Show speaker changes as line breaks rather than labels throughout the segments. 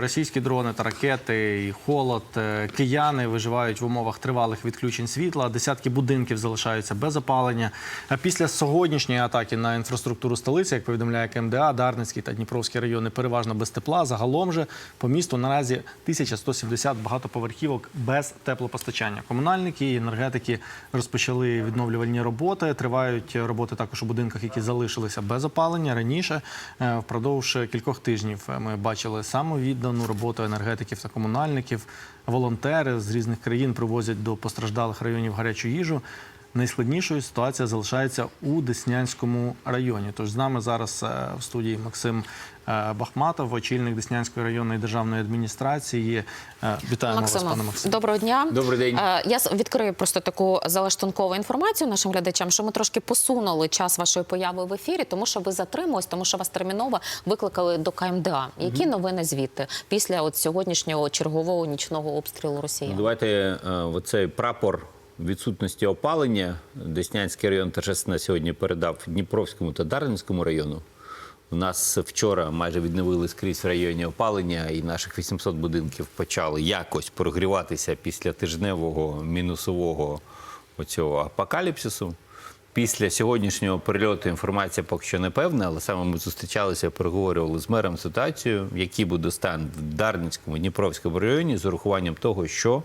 Російські дрони та ракети, і холод, е, кияни виживають в умовах тривалих відключень світла. Десятки будинків залишаються без опалення. А після сьогоднішньої атаки на інфраструктуру столиці, як повідомляє КМДА, Дарницький та Дніпровський райони переважно без тепла. Загалом же по місту наразі 1170 багатоповерхівок без теплопостачання. Комунальники і енергетики розпочали відновлювальні роботи. Тривають роботи також у будинках, які залишилися без опалення. Раніше е, впродовж кількох тижнів е, ми бачили самовіддану роботу енергетиків та комунальників. Волонтери з різних країн привозять до постраждалих районів гарячу їжу. Найскладнішою ситуація залишається у Деснянському районі. Тож з нами зараз е, в студії Максим Бахматов, очільник Деснянської районної державної адміністрації. Е, Вітаємо вас, пане Максим.
доброго дня.
Добрий день.
Е, Я відкрию просто таку залаштункову інформацію нашим глядачам, що ми трошки посунули час вашої появи в ефірі, тому що ви затримуєтесь, тому що вас терміново викликали до КМДА. Які новини звідти після от сьогоднішнього чергового нічного обстрілу Росії?
Ну, Давайте е, оцей прапор відсутності опалення Деснянський район торжественно сьогодні передав Дніпровському та Дарницькому району. У нас вчора майже відновили скрізь в районі опалення, і наших 800 будинків почали якось прогріватися після тижневого мінусового оцього апокаліпсису. Після сьогоднішнього перельоту інформація поки що не певна, але саме ми зустрічалися, переговорювали з мером ситуацію, який буде стан в Дарницькому, Дніпровському районі з урахуванням того, що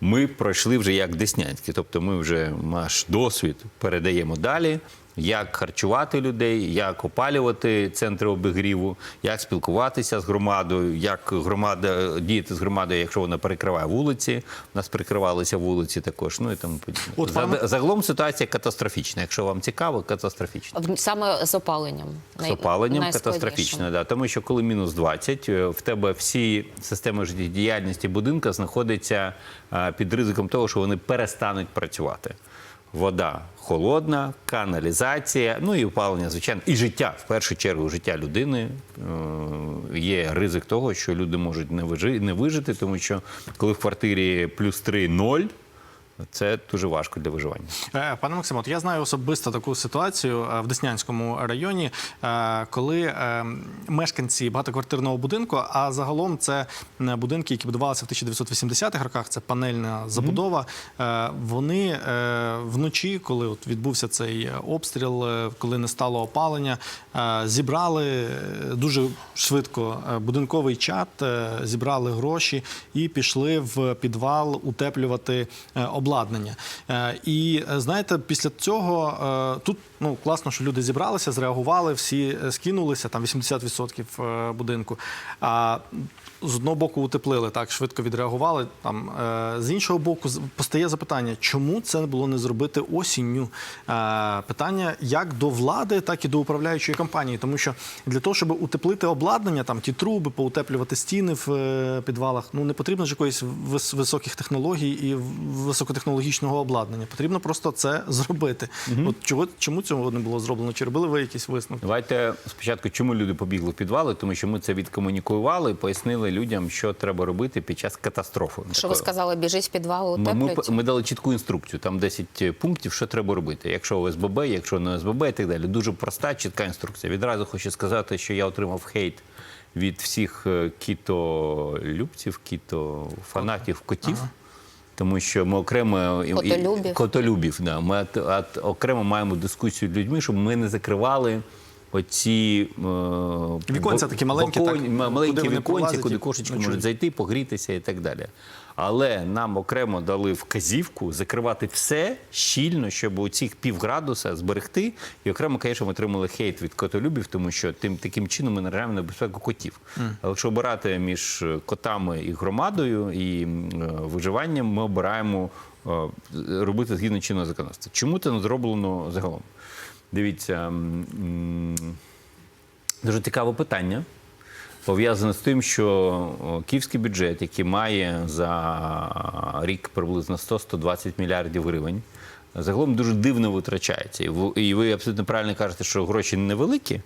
ми пройшли вже як Деснянський. Тобто ми вже наш досвід передаємо далі. Як харчувати людей, як опалювати центри обігріву, як спілкуватися з громадою, як громада діяти з громадою, якщо вона перекриває вулиці. У нас перекривалися вулиці також. Ну і тому подібне.
От
За- Загалом ситуація катастрофічна. Якщо вам цікаво, катастрофічна.
Саме з опаленням.
З опаленням катастрофічно, да. тому що коли мінус 20, е, в тебе всі системи життєдіяльності будинка знаходяться е, під ризиком того, що вони перестануть працювати. Вода холодна, каналізація, ну і опалення, звичайно, і життя. В першу чергу, життя людини е, є ризик того, що люди можуть не вижи- не вижити, тому що коли в квартирі плюс 3 0, це дуже важко для виживання.
Е, Пане Максиме, от я знаю особисто таку ситуацію е, в Деснянському районі, е, коли мешканці багатоквартирного будинку, а загалом це будинки, які будувалися в 1980-х роках, це панельна забудова. Вони вночі, коли от відбувся цей обстріл, коли не стало опалення, зібрали дуже швидко будинковий чат, зібрали гроші і пішли в підвал утеплювати е, обладнання. Е, І е, знаєте, після цього е, тут ну класно, що люди зібралися, зреагували, всі скинулися, там 80% е, будинку. А з одного боку утеплили, так швидко відреагували. Там з іншого боку, постає запитання, чому це було не зробити осінню? Питання як до влади, так і до управляючої компанії, тому що для того, щоб утеплити обладнання, там ті труби, поутеплювати стіни в підвалах, ну не потрібно ж якоїсь високих технологій і високотехнологічного обладнання. Потрібно просто це зробити. От чого чому цього не було зроблено? Чи робили ви якісь висновки?
Давайте спочатку, чому люди побігли в підвали, тому що ми це відкомунікували і пояснили людям, що треба робити під час катастрофи.
Що ви сказали, біжить в підвал,
Ми, ми, ми дали чітку інструкцію, там 10 пунктів, що треба робити. Якщо ОСББ, якщо не ОСББ і так далі. Дуже проста, чітка інструкція. Відразу хочу сказати, що я отримав хейт від всіх е, кітолюбців, кітофанатів котів. Тому що ми окремо і- і-
Котолюбів.
котолюбів да. Ми от, от, окремо маємо дискусію з людьми, щоб ми не закривали оці е,
Віконця такі маленькі,
вакон,
так, куди
маленькі віконці, куди кошечки можуть зайти, погрітися і так далі. Але нам окремо дали вказівку закривати все щільно, щоб у цих півградуса зберегти. І окремо, звісно, ми отримали хейт від котолюбів, тому що тим таким чином ми наражаємо на безпеку котів. Але якщо обирати між котами і громадою і е, виживанням, ми обираємо е, робити згідно чинного законодавства. Чому це не зроблено загалом? Дивіться. Дуже цікаве питання. Пов'язане з тим, що київський бюджет, який має за рік приблизно 100-120 мільярдів гривень, загалом дуже дивно витрачається. І ви- абсолютно правильно кажете, що гроші невеликі.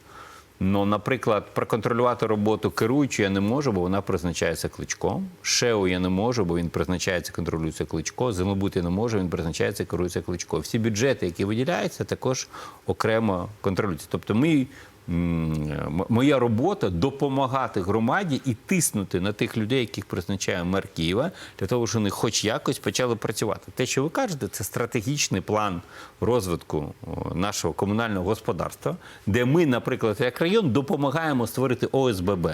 Ну, наприклад, проконтролювати роботу керуючу я не можу, бо вона призначається кличко. ШЕО я не можу, бо він призначається, контролюється кличко. Землебут я не можу, він призначається, керується кличко. Всі бюджети, які виділяються, також окремо контролюються. Тобто ми моя робота допомагати громаді і тиснути на тих людей, яких призначає мер Києва, для того, щоб вони хоч якось почали працювати. Те, що ви кажете, це стратегічний план розвитку нашого комунального господарства, де ми, наприклад, як район, допомагаємо створити ОСББ.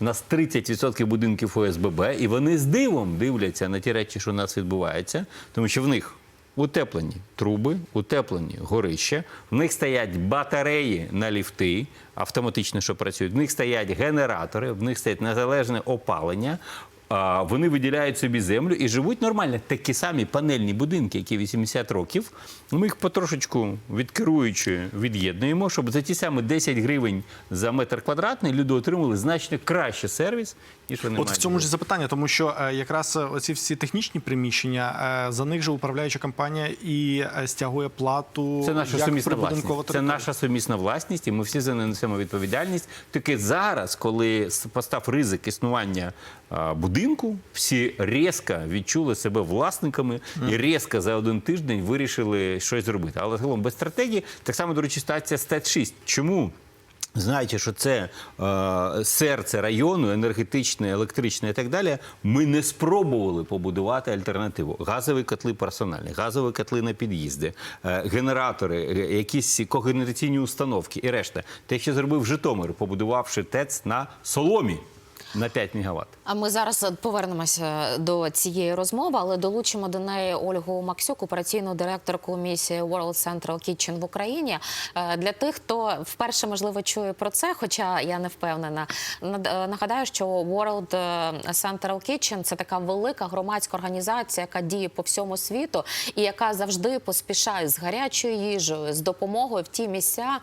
У нас 30% будинків ОСББ, і вони з дивом дивляться на ті речі, що у нас відбувається, тому що в них утеплені труби, утеплені горища, в них стоять батареї на ліфти, автоматично, що працюють, в них стоять генератори, в них стоять незалежне опалення. Вони виділяють собі землю і живуть нормально. Такі самі панельні будинки, які 80 років. Ми їх потрошечку відкеруючи від'єднуємо, щоб за ті самі 10 гривень за метр квадратний люди отримали значно краще сервіс, ніж вони
От в цьому ж запитання, тому що е, якраз оці всі технічні приміщення е, за них же управляюча компанія і е, стягує плату
Це наша
як
сумісна власність. Це наша сумісна власність, і ми всі за несемо відповідальність. Тільки зараз, коли постав ризик існування а, будинку, всі різко відчули себе власниками і різко за один тиждень вирішили щось зробити. Але загалом без стратегії так само, до речі, стація СТЕТ 6. Чому? Знаючи, що це е, серце району, енергетичне, електричне і так далі, ми не спробували побудувати альтернативу. Газові котли персональні, газові котли на під'їзди, е, генератори, е, якісь когенераційні установки і решта. Те, що зробив Житомир, побудувавши ТЕЦ на соломі на 5 МВт.
А ми зараз е, повернемося до цієї розмови, але долучимо до неї Ольгу Максюк, операційну директорку місії World Central Kitchen в Україні. Е, Для тих, хто вперше можливо чує про це, хоча я не впевнена. е, Нагадаю, що World Central Kitchen – це така велика громадська організація, яка діє по всьому світу і яка завжди поспішає з гарячою їжею, з допомогою в ті місця.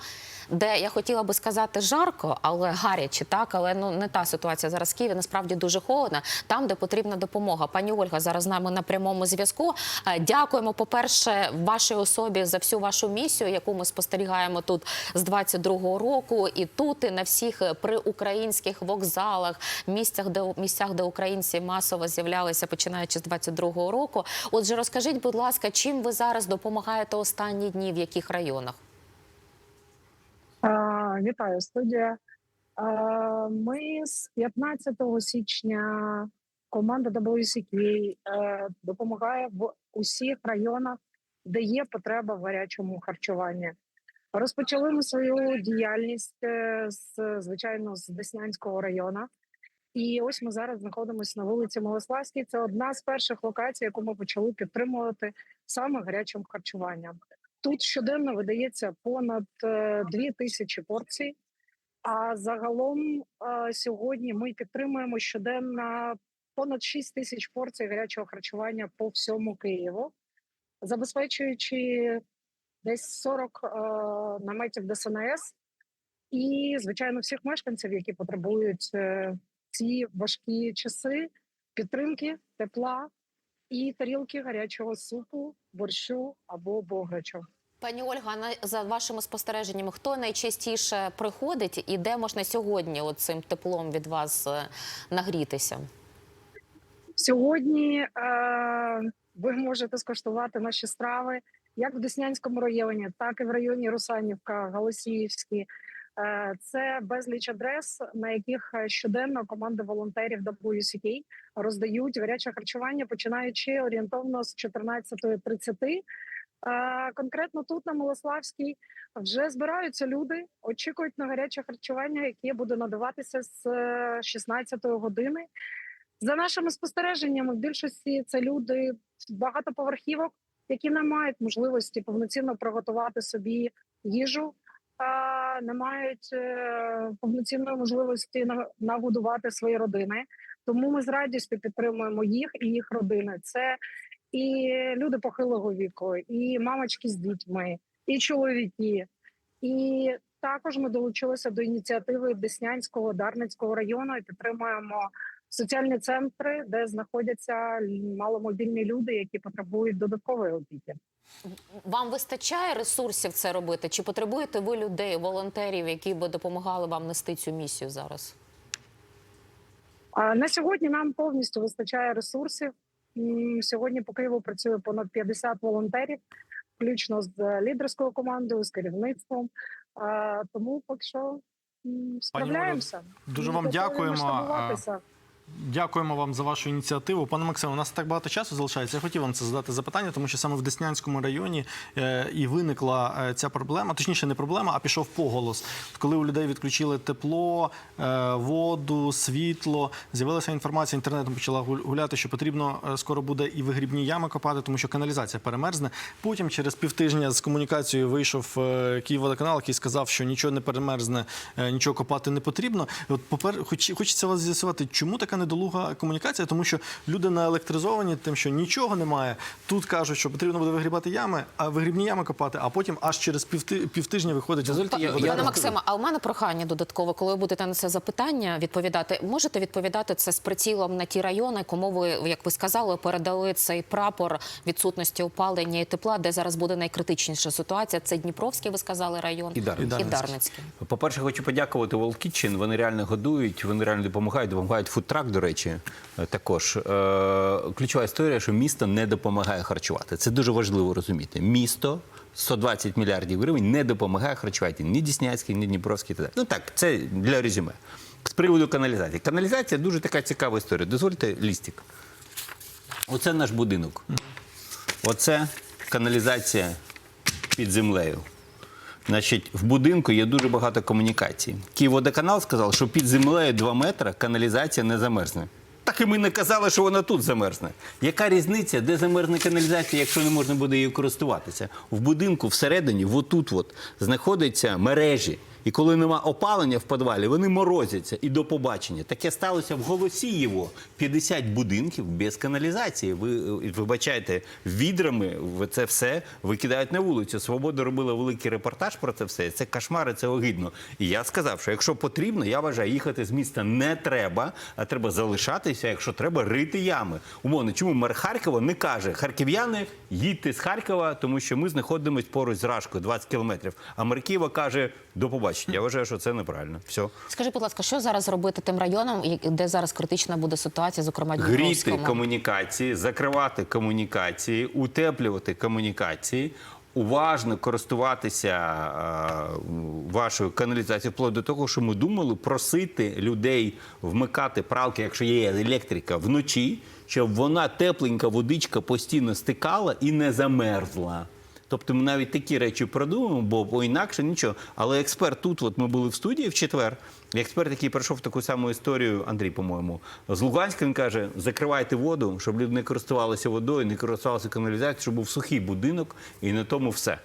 Де я хотіла би сказати жарко, але гаряче, так але ну не та ситуація зараз в Києві. Насправді дуже холодно. Там, де потрібна допомога. Пані Ольга зараз з нами на прямому зв'язку. Е, Дякуємо, по-перше, вашій особі за всю вашу місію, яку ми спостерігаємо тут з 22-го року, і тут, і на всіх е, приукраїнських вокзалах, місцях, де місцях, де українці масово з'являлися, починаючи з 22-го року. Отже, розкажіть, будь ласка, чим ви зараз допомагаєте останні дні, в яких районах?
Вітаю, студія. Ми з 15 січня команда WCK е, допомагає в усіх районах, де є потреба в гарячому харчуванні. Розпочали ми свою діяльність е, з звичайно з Деснянського району. І ось ми зараз знаходимося на вулиці Милославській. Це одна з перших локацій, яку ми почали підтримувати саме гарячим харчуванням. Тут щоденно видається понад е, дві тисячі порцій. А загалом е, сьогодні ми підтримуємо щоденно понад 6 тисяч порцій гарячого харчування по всьому Києву, забезпечуючи десь 40 е, наметів ДСНС і, звичайно, всіх мешканців, які потребують ці важкі часи підтримки, тепла і тарілки гарячого супу, борщу або бограчу.
Пані Ольга, на за вашими спостереженнями, хто найчастіше приходить і де можна сьогодні цим теплом від вас е, нагрітися?
Сьогодні е, ви можете скуштувати наші страви як в Деснянському районі, так і в районі Русанівка, Голосіївський. Е, це безліч адрес, на яких е, щоденно команди волонтерів WCK роздають гаряче харчування, починаючи орієнтовно з 14.30. Е, конкретно тут на Милославській вже збираються люди, очікують на гаряче харчування, яке буде надаватися з е, 16 години. За нашими спостереженнями, в більшості це люди багатоповерхівок, які не мають можливості повноцінно приготувати собі їжу, не мають е, повноцінної можливості на- нагодувати свої родини. Тому ми з радістю підтримуємо їх і їх родини. Це і люди похилого віку, і мамочки з дітьми, і чоловіки. І також ми долучилися до ініціативи Деснянського Дарницького району і підтримуємо соціальні центри, де знаходяться маломобільні люди, які потребують додаткової опіки.
Вам вистачає ресурсів це робити? Чи потребуєте ви людей, волонтерів, які би допомагали вам нести цю місію зараз?
На сьогодні нам повністю вистачає ресурсів. Сьогодні по Києву працює понад 50 волонтерів, включно з лідерською командою, з керівництвом. Е, Тому поки що справляємося.
дуже вам дякуємо. Дякуємо вам за вашу ініціативу. Пане Максиме, у нас так багато часу залишається. Я хотів вам це задати запитання, тому що саме в Деснянському районі е, і виникла е, ця проблема. Точніше, не проблема, а пішов поголос. Коли у людей відключили тепло, е, воду, світло, з'явилася інформація, інтернетом почала гуляти, що потрібно скоро буде і вигрібні ями копати, тому що каналізація перемерзне. Потім через півтижня з комунікацією вийшов Київводоканал, який сказав, що нічого не перемерзне, нічого копати не потрібно. От попер, хоч, хочеться вас з'ясувати, чому така недолуга комунікація, тому що люди наелектризовані тим, що нічого немає. Тут кажуть, що потрібно буде вигрібати ями, а вигрібні ями копати, а потім аж через півти, півтижня виходить.
Дозвольте, я-
Пане Максиме, а у мене прохання додатково, коли ви будете на це запитання відповідати, можете відповідати це з прицілом на ті райони, кому ви, як ви сказали, передали цей прапор відсутності опалення і тепла, де зараз буде найкритичніша ситуація. Це Дніпровський, ви сказали, район
І Дарницький.
Дарницький.
По-перше, хочу подякувати Kitchen. Вони реально годують, вони реально допомагають, допомагають фудтрак, до речі, е, також. Е, Ключова історія, що місто не допомагає харчувати. Це дуже важливо розуміти. Місто 120 мільярдів гривень не допомагає харчувати ні Дісняцький, ні Дніпровський. Ну так, це для резюме. З приводу каналізації. Каналізація дуже така цікава історія. Дозвольте лістик. Оце наш будинок. Оце каналізація під землею. Значить, в будинку є дуже багато комунікацій. Київводоканал сказав, що під землею 2 метри каналізація не замерзне. Так і ми не казали, що вона тут замерзне. Яка різниця, де замерзне каналізація, якщо не можна буде її користуватися? В будинку всередині, отут от, знаходяться мережі. І коли нема опалення в підвалі, вони морозяться і до побачення. Таке сталося в Голосієво. 50 будинків без каналізації. Ви е, вибачайте, відрами це все викидають на вулицю. Свобода робила великий репортаж про це все. Це кошмари, це огидно. І я сказав, що якщо потрібно, я вважаю, їхати з міста не треба, а треба залишатися, якщо треба, рити ями. Умовно, чому мер Харкова не каже харків'яни, їдьте з Харкова, тому що ми знаходимося поруч з Рашкою, 20 кілометрів. А мер Києва каже до побачення. Я вважаю, що це неправильно. Все.
Скажи, будь ласка, що зараз робити тим районам, де зараз критична буде ситуація, зокрема
Гріти комунікації, закривати комунікації, утеплювати комунікації. Уважно користуватися е, вашою каналізацією, вплоть до того, що ми думали просити людей вмикати пралки, якщо є електрика, вночі, щоб вона тепленька водичка постійно стикала і не замерзла. Тобто ми навіть такі речі продумаємо, бо, бо інакше нічого. Але експерт тут, от ми були в студії в четвер. Експерт, який пройшов таку саму історію, Андрій, по-моєму, з Луганська, він каже: закривайте воду, щоб люди не користувалися водою, не користувалися каналізацією, щоб був сухий будинок, і на тому все.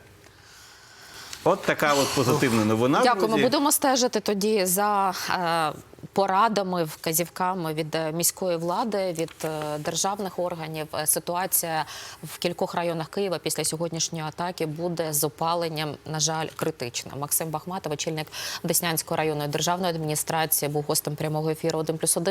От така от позитивна новина.
Дякуємо. Будемо стежити тоді за е, порадами, вказівками від е, міської влади, від е, державних органів. Е, Ситуація в кількох районах Києва після сьогоднішньої атаки буде з опаленням, на жаль, критична. Максим Бахматов, очільник Деснянської районної державної адміністрації, був гостем прямого ефіру 1+,1.